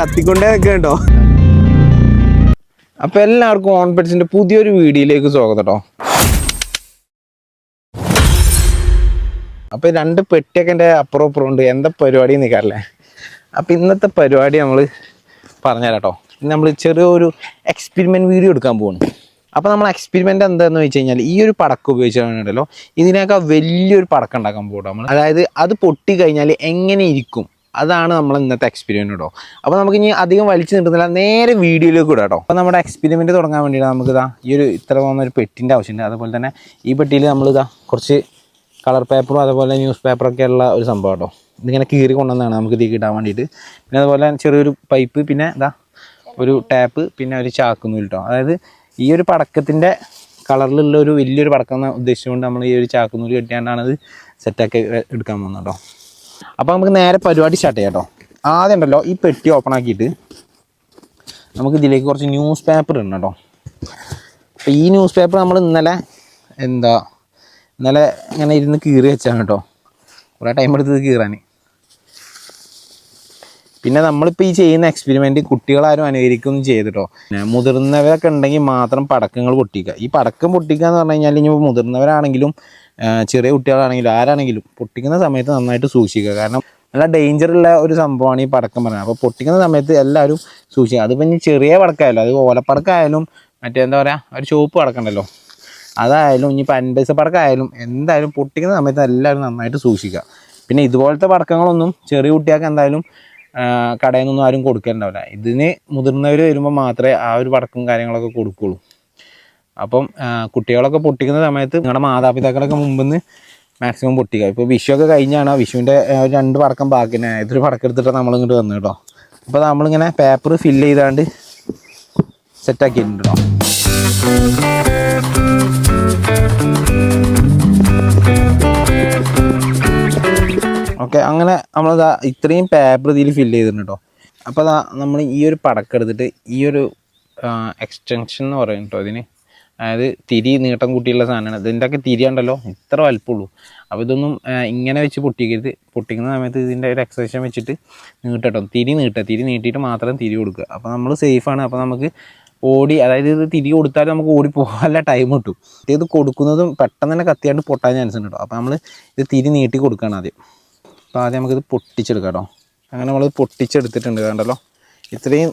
കത്തിക്കൊണ്ടേ നിൽക്കണ്ടോ അപ്പൊ എല്ലാവർക്കും ഓൺ പെറ്റ്സിന്റെ പുതിയൊരു വീഡിയോയിലേക്ക് സ്വാഗതം കേട്ടോ അപ്പൊ രണ്ട് പെട്ടിയൊക്കെ എന്റെ അപ്പുറം അപ്പുറം ഉണ്ട്. എന്താ പരിപാടി നിൽക്കാറില്ലേ അപ്പൊ ഇന്നത്തെ പരിപാടി നമ്മൾ പറഞ്ഞുതരാം കേട്ടോ നമ്മൾ ചെറിയൊരു എക്സ്പെരിമെന്റ് വീഡിയോ എടുക്കാൻ പോകുന്നു അപ്പൊ നമ്മൾ എക്സ്പെരിമെന്റ് എന്താന്ന് വെച്ച് കഴിഞ്ഞാൽ ഈ ഒരു പടക്കം ഉപയോഗിച്ചാണല്ലോ ഇതിനേക്കാൾ വലിയൊരു പടക്കം ഉണ്ടാക്കാൻ പോകും നമ്മൾ അതായത് അത് പൊട്ടി കഴിഞ്ഞാൽ എങ്ങനെ ഇരിക്കും? അതാണ് നമ്മൾ ഇന്നത്തെ എക്സ്പെരിമെന്റ് കേട്ടോ അപ്പോൾ നമുക്ക് ഇനി അധികം വലിച്ചു നിർത്തുന്നില്ല നേരെ വീഡിയോയിലേക്ക് വിടാം കേട്ടോ അപ്പോൾ നമ്മുടെ എക്സ്പീരിമെന്റ് തുടങ്ങാൻ വേണ്ടിയിട്ട് നമുക്കിതാ ഈ ഒരു ഇത്ര പോകുന്ന ഒരു പെട്ടിന്റെ ആവശ്യമുണ്ട്. അതുപോലെ തന്നെ ഈ പെട്ടിയിൽ നമ്മളിതാ കുറച്ച് കളർ പേപ്പറും അതുപോലെ ന്യൂസ് പേപ്പറൊക്കെ ഉള്ള ഒരു സംഭവം കേട്ടോ ഇതിങ്ങനെ കീറി കൊണ്ടുവന്നതാണ് നമുക്ക് ഇതിലേക്ക് ഇടാൻ വേണ്ടിയിട്ട്. പിന്നെ അതുപോലെ ചെറിയൊരു പൈപ്പ് പിന്നെ ഇതാ ഒരു ടാപ്പ് പിന്നെ ഒരു ചാക്കുന്നു കേട്ടോ അതായത് ഈ ഒരു പടക്കത്തിന്റെ കളറിലുള്ള ഒരു വലിയൊരു പടക്കം എന്ന ഉദ്ദേശിച്ചുകൊണ്ട് നമ്മൾ ഈ ഒരു ചാക്കുനൂൽ കെട്ടിയാണ്ടാണ് ഇത് സെറ്റാക്കി എടുക്കാൻ പോകുന്നത് കേട്ടോ അപ്പോൾ നമുക്ക് നേരെ പരിപാടി സ്റ്റാർട്ട് ചെയ്യാം കേട്ടോ. ആദ്യം ഉണ്ടല്ലോ ഈ പെട്ടി ഓപ്പൺ ആക്കിയിട്ട് നമുക്ക് ഇതിലേക്ക് കുറച്ച് ന്യൂസ് പേപ്പർ ഇടണം കേട്ടോ. അപ്പോൾ ഈ ന്യൂസ് പേപ്പർ നമ്മൾ ഇന്നലെ എന്താ ഇന്നലെ ഇങ്ങനെ ഇരുന്ന് കീറി വെച്ചാണ് കേട്ടോ. കുറേ ടൈം എടുത്തത് കീറാൻ. പിന്നെ നമ്മളിപ്പോൾ ഈ ചെയ്യുന്ന എക്സ്പെരിമെന്റ് കുട്ടികളാരും അനുകരിക്കൊന്നും ചെയ്തിട്ടോ മുതിർന്നവരൊക്കെ ഉണ്ടെങ്കിൽ മാത്രം പടക്കങ്ങൾ പൊട്ടിക്കുക. ഈ പടക്കം പൊട്ടിക്കുക എന്ന് പറഞ്ഞു കഴിഞ്ഞാൽ ഇനി മുതിർന്നവരാണെങ്കിലും ചെറിയ കുട്ടികളാണെങ്കിലും ആരാണെങ്കിലും പൊട്ടിക്കുന്ന സമയത്ത് നന്നായിട്ട് സൂക്ഷിക്കുക. കാരണം നല്ല ഡേഞ്ചറുള്ള ഒരു സംഭവമാണ് ഈ പടക്കം പറയുന്നത് അപ്പോൾ പൊട്ടിക്കുന്ന സമയത്ത് എല്ലാവരും സൂക്ഷിക്കുക. അതിപ്പോൾ ഇനി ചെറിയ പടക്കമായാലും അത് ഓലപ്പടക്കമായാലും മറ്റേ എന്താ പറയുക ഒരു ചുവപ്പ് പടക്കമുണ്ടല്ലോ അതായാലും ഇനി പൻപൈസ പടക്കമായാലും എന്തായാലും പൊട്ടിക്കുന്ന സമയത്ത് എല്ലാവരും നന്നായിട്ട് സൂക്ഷിക്കുക. പിന്നെ ഇതുപോലത്തെ പടക്കങ്ങളൊന്നും ചെറിയ കുട്ടികൾക്ക് എന്തായാലും കടയിൽ നിന്നൊന്നും ആരും കൊടുക്കലുണ്ടാവില്ല ഇതിന് മുതിർന്നവർ വരുമ്പോൾ മാത്രമേ ആ ഒരു പടക്കം കാര്യങ്ങളൊക്കെ കൊടുക്കുള്ളൂ. അപ്പം കുട്ടികളൊക്കെ പൊട്ടിക്കുന്ന സമയത്ത് നിങ്ങളുടെ മാതാപിതാക്കളൊക്കെ മുമ്പിൽ നിന്ന് മാക്സിമം പൊട്ടിക്കുക ഇപ്പോൾ വിഷു ഒക്കെ കഴിഞ്ഞാണ് വിഷുവിന്റെ രണ്ട് പടക്കം ബാക്കി. ഇതൊരു പടക്കം എടുത്തിട്ട് നമ്മൾ ഇങ്ങോട്ട് വന്നു കേട്ടോ അപ്പോൾ നമ്മളിങ്ങനെ പേപ്പർ ഫില്ല് ചെയ്താണ്ട് സെറ്റാക്കിയിട്ടുണ്ട് കേട്ടോ ഓക്കെ അങ്ങനെ നമ്മളിതാ ഇത്രയും പേപ്പർ ഇതിൽ ഫില്ല് ചെയ്തിട്ടുണ്ട് കേട്ടോ അപ്പോൾ നമ്മൾ ഈ ഒരു പടക്കം എടുത്തിട്ട് ഈ ഒരു എക്സ്റ്റൻഷൻ എന്ന് പറയും കേട്ടോ ഇതിന്? അതായത് തിരി നീട്ടം കൂട്ടിയുള്ള സാധനമാണ്. ഇതിന്റെയൊക്കെ തിരിയുണ്ടല്ലോ? തിരി ഇത്ര വലുപ്പമുള്ളൂ. അപ്പോൾ ഇതൊന്നും ഇങ്ങനെ വെച്ച് പൊട്ടിക്കരുത്. പൊട്ടിക്കുന്ന സമയത്ത് ഇതിന്റെ ഒരു എക്സസൈഷൻ വെച്ചിട്ട് നീട്ടട്ടോ. തിരി നീട്ടുക. തിരി നീട്ടിയിട്ട് മാത്രം തിരി കൊടുക്കുക. അപ്പോൾ നമ്മൾ സേഫാണ് അപ്പോൾ നമുക്ക് ഓടി അതായത് ഇത് തിരി കൊടുത്താലും നമുക്ക് ഓടി പോകാനുള്ള ടൈം കിട്ടും. ഇത് കൊടുക്കുന്നതും പെട്ടെന്ന് തന്നെ കത്തിയാണ്ട് പൊട്ടാൻ ചാൻസ് ഉണ്ട് കേട്ടോ. അപ്പോൾ നമ്മൾ ഇത് തിരി നീട്ടി കൊടുക്കുകയാണ് ആദ്യം. അപ്പോൾ ആദ്യം നമുക്കിത് പൊട്ടിച്ചെടുക്കാം കേട്ടോ. അങ്ങനെ നമ്മൾ പൊട്ടിച്ചെടുത്തിട്ടുണ്ട് കണ്ടല്ലോ. ഇത്രയും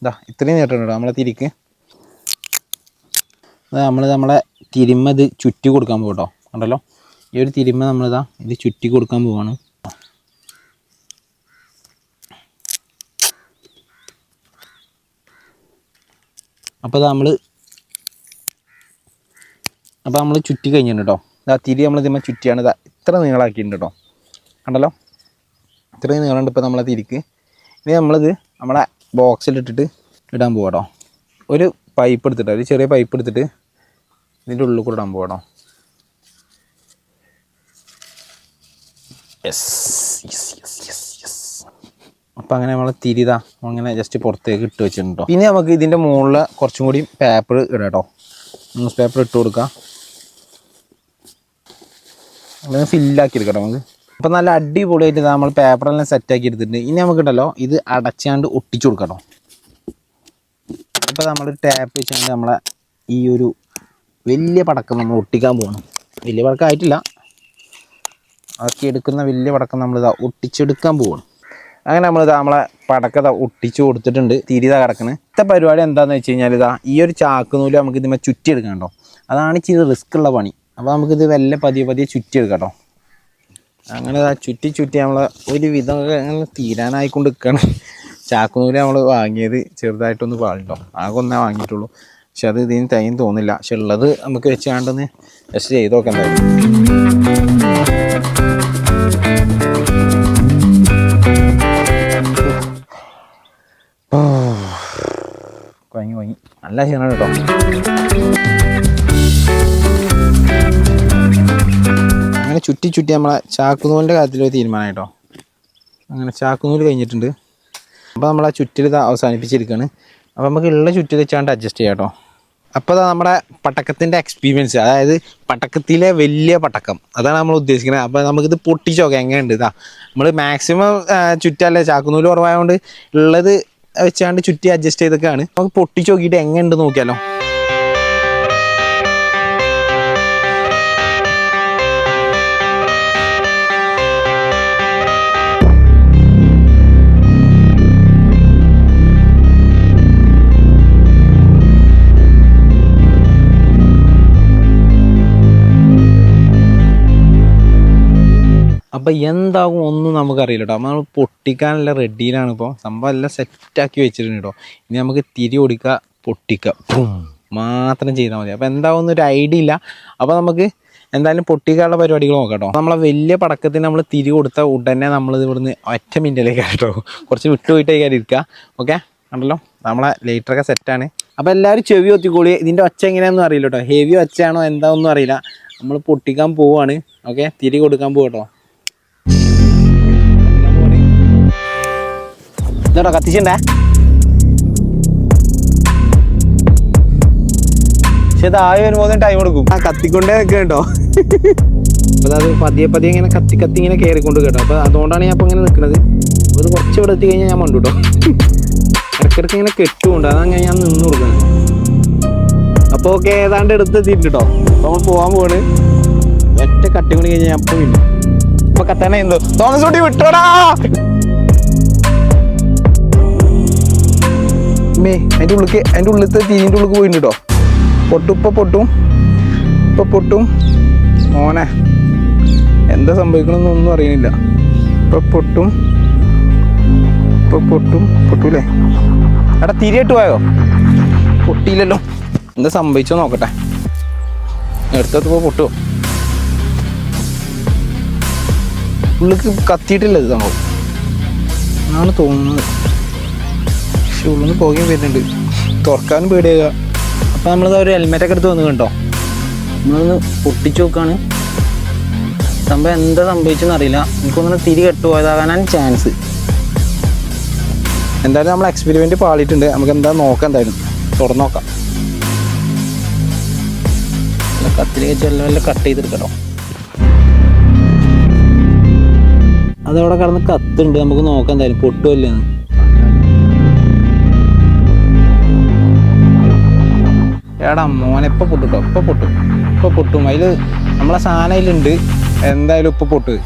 ഇതാ ഇത്രയും നീട്ടുണ്ട് കേട്ടോ നമ്മളെ തിരിക്ക്. നമ്മൾ നമ്മളെ തിരുമ്മ ഇത് ചുറ്റി കൊടുക്കാൻ പോകും കേട്ടോ കണ്ടല്ലോ? ഈ ഒരു തിരുമ്മ നമ്മളിതാ ഇത് ചുറ്റി കൊടുക്കാൻ പോവാണ്. അപ്പോൾ നമ്മൾ അപ്പോൾ നമ്മൾ ചുറ്റി കഴിഞ്ഞിട്ടുണ്ട് കേട്ടോ ഇതാ തിരി നമ്മൾ ഇതിന്മേൽ ചുറ്റിയാണ്. ഇതാ ഇത്ര നീളാക്കിയിട്ടുണ്ട് കേട്ടോ കണ്ടല്ലോ? ഇത്രയും നീളമുണ്ട് ഇപ്പോൾ നമ്മളെ തിരിക്ക്. ഇനി നമ്മളിത് നമ്മളെ ബോക്സിലിട്ടിട്ട് ഇടാൻ പോവാം കേട്ടോ ഒരു പൈപ്പ് എടുത്തിട്ട് ഒരു ചെറിയ പൈപ്പ് എടുത്തിട്ട് ഇതിന്റെ ഉള്ളിൽ കൂടെ ഇടാൻ പോകണോ യെസ് അപ്പോൾ അങ്ങനെ നമ്മളെ തിരിതാ അങ്ങനെ ജസ്റ്റ് പുറത്തേക്ക് ഇട്ട് വെച്ചിട്ടുണ്ടോ ഇനി നമുക്ക് ഇതിന്റെ മുകളിൽ കുറച്ചും കൂടി പേപ്പർ ഇടാം കേട്ടോ ന്യൂസ് പേപ്പർ ഇട്ട് കൊടുക്കാം അങ്ങനെ ഫില്ലാക്കി എടുക്കട്ടോ നമുക്ക്. അപ്പം നല്ല അടിപൊളിയായിട്ട് നമ്മൾ പേപ്പറെല്ലാം സെറ്റാക്കി എടുത്തിട്ടുണ്ട്. ഇനി നമുക്കുണ്ടല്ലോ ഇത് അടച്ചാണ്ട് ഒട്ടിച്ചു കൊടുക്കട്ടോ ഇപ്പോൾ നമ്മൾ ടാപ്പ് വെച്ചാണ്ട് നമ്മളെ ഈ ഒരു വലിയ പടക്കം നമ്മൾ ഒട്ടിക്കാൻ പോകണം വലിയ പടക്കം ആയിട്ടില്ല. ആക്കി എടുക്കുന്ന വലിയ പടക്കം നമ്മളിതാ ഒട്ടിച്ചെടുക്കാൻ പോവാണ്. അങ്ങനെ നമ്മളിതാ നമ്മളെ പടക്കം ഒട്ടിച്ചു കൊടുത്തിട്ടുണ്ട്. തിരിതാ കിടക്കണ്. ഇത്തെ പരിപാടി എന്താണെന്ന് വെച്ച് കഴിഞ്ഞാൽ ഇതാ ഈ ഒരു ചാക്കുനൂൽ നമുക്ക് ഇതിന് ചുറ്റി എടുക്കണം കേട്ടോ. അതാണ് ഇച്ചിരി റിസ്ക് ഉള്ള പണി. അപ്പോൾ നമുക്കിത് വല്ല പതിയെ പതിയെ ചുറ്റിയെടുക്കാം കേട്ടോ. അങ്ങനെ ഇതാ ചുറ്റി ചുറ്റി നമ്മൾ ഒരു വിധം തീരാനായിക്കൊണ്ട് നിൽക്കണം ചാക്കുനൂൽ നമ്മൾ വാങ്ങിയത് ചെറുതായിട്ടൊന്ന് പാളിട്ടോ. ആകെ ഒന്നേ വാങ്ങിയിട്ടുള്ളൂ. പക്ഷെ അത് ഇതിന് തൈന്ന് തോന്നില്ല. പക്ഷെ ഉള്ളത് നമുക്ക് വെച്ചാണ്ടെന്ന് ജസ്റ്റ് ചെയ്ത് നോക്കാൻ കുഴങ്ങി കുഴങ്ങി. നല്ല ക്ഷീണമാണ് കേട്ടോ. അങ്ങനെ ചുറ്റി ചുറ്റി നമ്മളെ ചാക്കുനൂലിന്റെ കാര്യത്തിൽ ഒരു തീരുമാനം കേട്ടോ. അങ്ങനെ ചാക്കുനൂൽ കഴിഞ്ഞിട്ടുണ്ട്. അപ്പോൾ നമ്മൾ ആ ചുറ്റിൽ അവസാനിപ്പിച്ചിരിക്കുകയാണ് അപ്പോൾ നമുക്ക് ഉള്ള ചുറ്റിൽ വെച്ചാണ്ട് അഡ്ജസ്റ്റ് ചെയ്യാം കേട്ടോ. അപ്പോൾ നമ്മുടെ പട്ടക്കത്തിന്റെ എക്സ്പീരിയൻസ് അതായത് പട്ടക്കത്തിലെ വലിയ പട്ടക്കം അതാണ് നമ്മൾ ഉദ്ദേശിക്കുന്നത് അപ്പോൾ നമുക്കിത് പൊട്ടിച്ച് നോക്കാം. എങ്ങനെയുണ്ട്? ഇതാ നമ്മൾ മാക്സിമം ചുറ്റല്ലേ ചാക്കുനൂൽ കുറവായതുകൊണ്ട് ഉള്ളത് വെച്ചാണ്ട് ചുറ്റി അഡ്ജസ്റ്റ് ചെയ്തൊക്കെയാണ്. നമുക്ക് പൊട്ടിച്ച് നോക്കിയിട്ട് എങ്ങനെയുണ്ട് നോക്കിയാലോ. അപ്പൊ എന്താകും ഒന്നും നമുക്കറിയില്ല കേട്ടോ നമ്മൾ പൊട്ടിക്കാനുള്ള റെഡിയിലാണ് ഇപ്പോൾ സംഭവം എല്ലാം സെറ്റാക്കി വെച്ചിട്ടുണ്ട് കേട്ടോ. ഇനി നമുക്ക് തിരി ഓടിക്കുക പൊട്ടിക്കുക മാത്രം ചെയ്താൽ മതി. അപ്പോൾ എന്താവും ഒരു ഐഡിയ ഇല്ല. അപ്പോൾ നമുക്ക് എന്തായാലും പൊട്ടിക്കാനുള്ള പരിപാടികൾ നോക്കാം കേട്ടോ. നമ്മളെ വലിയ പടക്കത്തിന് നമ്മൾ തിരി കൊടുത്ത ഉടനെ നമ്മൾ ഇവിടുന്ന് ഒറ്റ മിനിറ്റിലേക്ക് കേട്ടോ. കുറച്ച് വിട്ടുപോയിട്ടേ കാര്യം ഇരിക്കുക ഓക്കെ ആണല്ലോ നമ്മളെ ലൈറ്ററൊക്കെ സെറ്റാണ് അപ്പോൾ എല്ലാവരും ചെവി ഒത്തിക്കോളി ഇതിന്റെ ഒച്ച എങ്ങനെയാണെന്നും അറിയില്ല കേട്ടോ. ഹെവി ഒച്ചയാണോ എന്താണെന്നും അറിയില്ല. നമ്മൾ പൊട്ടിക്കാൻ പോവാണ്. ഓക്കെ തിരി കൊടുക്കാൻ പോകട്ടോ ഇതോട്ടോ കത്തിച്ചിണ്ടേ പക്ഷെ ആയി വരുമ്പോൾ ടൈം കൊടുക്കും ആ കത്തിക്കൊണ്ടേ നിൽക്കുക കേട്ടോ. അപ്പോൾ അത് പതിയെ പതിയെ ഇങ്ങനെ കത്തി കത്തി ഇങ്ങനെ കയറിക്കൊണ്ട് കേട്ടോ. അപ്പോൾ അതുകൊണ്ടാണ് ഞാൻ ഇപ്പോൾ ഇങ്ങനെ നിൽക്കുന്നത് അത് കുറച്ച് ഇവിടെ എത്തി കഴിഞ്ഞാൽ ഞാൻ മണ്ടു കേട്ടോ. ഇടയ്ക്കിടയ്ക്ക് ഇങ്ങനെ കെട്ടുകൊണ്ട് അതാണ് ഞാൻ നിന്ന് കൊടുക്കുന്നത്. അപ്പോൾ ഓക്കെ ഏതാണ്ട് എടുത്ത് എത്തിയിട്ടുണ്ട് കേട്ടോ. അപ്പോൾ നമ്മൾ പോകാൻ പോവാണ്. ഒറ്റ കട്ടി കൊണ്ട് കഴിഞ്ഞാൽ ഞാൻ അപ്പോൾ ഇല്ല ഇപ്പൊ കത്താനെ എന്തോ. തോമസ് കുട്ടി വിട്ടോടാ. മേ അതിന്റെ ഉള്ളിക്ക് അതിന്റെ ഉള്ളിലത്തെ തീന്റെ ഉള്ളിൽ പോയിട്ടുണ്ട് കേട്ടോ പൊട്ടും ഇപ്പം പൊട്ടും ഇപ്പം പൊട്ടും. മോനെ എന്താ സംഭവിക്കണമെന്നൊന്നും അറിയണില്ല. ഇപ്പം പൊട്ടും ഇപ്പം പൊട്ടും പൊട്ടൂലേ? എടാ തിരിയിട്ട് പോയോ? പൊട്ടിയില്ലല്ലോ. എന്താ സംഭവിച്ചോ നോക്കട്ടെ. എടുത്തപ്പോ പൊട്ടുമോ ഉള്ളിക്ക് കത്തിയിട്ടില്ല ഇത് സംഭവം. എന്നാണ് തോന്നുന്നത്. പക്ഷെ ഉള്ളിൽ നിന്ന് പോകുകയും വരുന്നുണ്ട്. തുറക്കാനും പേടിയാകുക അപ്പോൾ നമ്മളിത് ഒരു ഹെൽമെറ്റൊക്കെ എടുത്ത് വന്നു കണ്ടോ? നമ്മളൊന്ന് പൊട്ടിച്ച് നോക്കാണ്. സംഭവം എന്താ സംഭവിച്ചെന്ന് അറിയില്ല. എനിക്കൊന്നും തിരി കെട്ടുപോയതാകാനാണ് ചാൻസ് എന്തായാലും നമ്മൾ എക്സ്പെരിമെന്റ് പാളിയിട്ടുണ്ട്. നമുക്ക് എന്താ നോക്കാം എന്തായാലും. തുറന്നു നോക്കാം. കത്തിരി ചെല്ലാം വല്ല കട്ട് ചെയ്തെടുക്കട്ടോ. അതവിടെ കിടന്ന് കത്തുണ്ട് നമുക്ക് നോക്കാം എന്തായാലും പൊട്ടുമല്ലേന്ന് എടാ മോനെ ഇപ്പൊ പൊട്ടുട്ടോ ഇപ്പൊ പൊട്ടും. ഇപ്പൊ പൊട്ടും. അതിൽ നമ്മളെ സാധനം അതിലുണ്ട്. എന്തായാലും ഇപ്പൊ പൊട്ട്.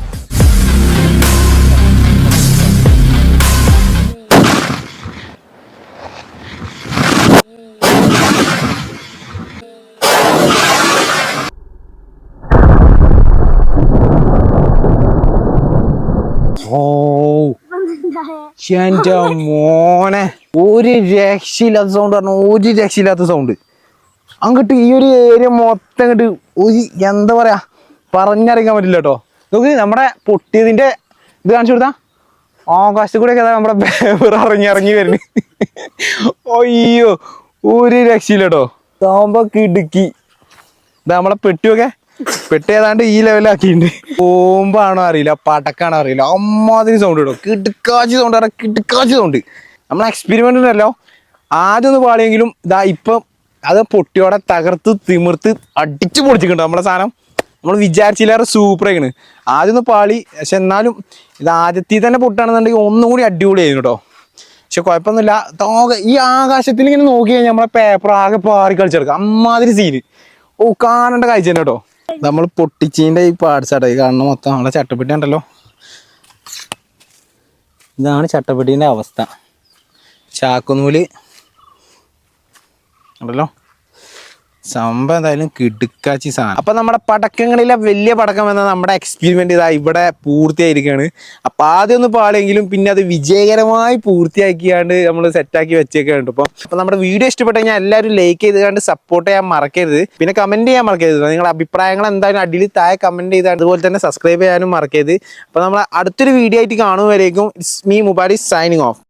എന്റെ മോനെ. ഒരു രക്ഷയില്ലാത്ത സൗണ്ട് പറഞ്ഞു ഒരു രക്ഷയില്ലാത്ത സൗണ്ട് അങ്ങോട്ട് ഈ ഒരു ഏരിയ മൊത്തം അങ്ങോട്ട് ഒരു എന്താ പറയാ പറഞ്ഞറിയിക്കാൻ പറ്റില്ല കേട്ടോ നോക്ക് നമ്മുടെ പൊട്ടിയതിന്റെ ഇത് കാണിച്ചു കൊടുത്താ? ആകാശത്ത് കൂടെ ഏതാ നമ്മുടെ ഇറങ്ങി ഇറങ്ങി വരുന്നു അയ്യോ ഒരു രക്ഷയില്ല കേട്ടോ താമ്പ കിടുക്കി. ഇതാ നമ്മളെ പെട്ടിയൊക്കെ പെട്ടി ഏതാണ്ട് ഈ ലെവലാക്കിയിട്ടുണ്ട് ഓമ്പാണോ അറിയില്ല പടക്കാണോ അറിയില്ല. അമ്മാതിരി സൗണ്ട് കേട്ടോ കിടുക്കാച്ചി സൗണ്ട് കിടുക്കാച്ചി സൗണ്ട് നമ്മളെ എക്സ്പെരിമെന്റ് ഉണ്ടല്ലോ. ആദ്യം ഒന്ന് പാളിയെങ്കിലും ഇതാ ഇപ്പം അത് പൊട്ടിയോടെ തകർത്ത് തിമിർത്ത് അടിച്ചു പൊളിച്ചിട്ടുണ്ട് നമ്മളെ സാധനം. നമ്മൾ വിചാരിച്ചില്ലേറെ സൂപ്പർ ആദ്യം ഒന്ന് പാളി പക്ഷെ എന്നാലും ഇത് ആദ്യത്തിൽ തന്നെ പൊട്ടാണെന്നുണ്ടെങ്കിൽ ഒന്നും കൂടി അടിപൊളിയായിരുന്നു കേട്ടോ പക്ഷെ കുഴപ്പമൊന്നുമില്ല. തോക ഈ ആകാശത്തിൽ ഇങ്ങനെ നോക്കി കഴിഞ്ഞാൽ നമ്മളെ പേപ്പർ ആകെ പാറി കളിച്ചെടുക്കാം. അമ്മാതിരി സീന് ഓ കാണേണ്ട കാഴ്ച തന്നെ കേട്ടോ നമ്മൾ പൊട്ടിച്ചീന്റെ ഈ പാടിച്ചാട്ടോ ഈ കാണുന്ന മൊത്തം നമ്മളെ ചട്ടപ്പെട്ടി ഉണ്ടല്ലോ ഇതാണ് ചട്ടപ്പെട്ടീന്റെ അവസ്ഥ. ചാക്കുനൂൽ ഉണ്ടല്ലോ? സംഭവം എന്തായാലും കിടുക്കാച്ചി സാധനം. അപ്പൊ നമ്മുടെ പടക്കങ്ങളിലെ വലിയ പടക്കം എന്ന നമ്മുടെ എക്സ്പെരിമെന്റ് ഇതാ ഇവിടെ പൂർത്തിയായിരിക്കുകയാണ് അപ്പൊ ആദ്യം ഒന്ന് പാടെങ്കിലും പിന്നെ അത് വിജയകരമായി പൂർത്തിയാക്കിയാണ്ട് നമ്മൾ സെറ്റാക്കി വെച്ചേക്കാണ് ഇപ്പൊ. അപ്പൊ നമ്മുടെ വീഡിയോ ഇഷ്ടപ്പെട്ടു കഴിഞ്ഞാൽ എല്ലാവരും ലൈക്ക് ചെയ്ത് കണ്ട് സപ്പോർട്ട് ചെയ്യാൻ മറക്കരുത്. പിന്നെ കമന്റ് ചെയ്യാൻ മറക്കരുത് നിങ്ങളുടെ അഭിപ്രായങ്ങൾ എന്തായാലും അടിയിൽ താഴെ കമന്റ് ചെയ്ത് അതുപോലെ തന്നെ സബ്സ്ക്രൈബ് ചെയ്യാനും മറക്കരുത്. അപ്പൊ നമ്മൾ അടുത്തൊരു വീഡിയോ ആയിട്ട് കാണുമ്പോഴേക്കും it's me Mubari signing off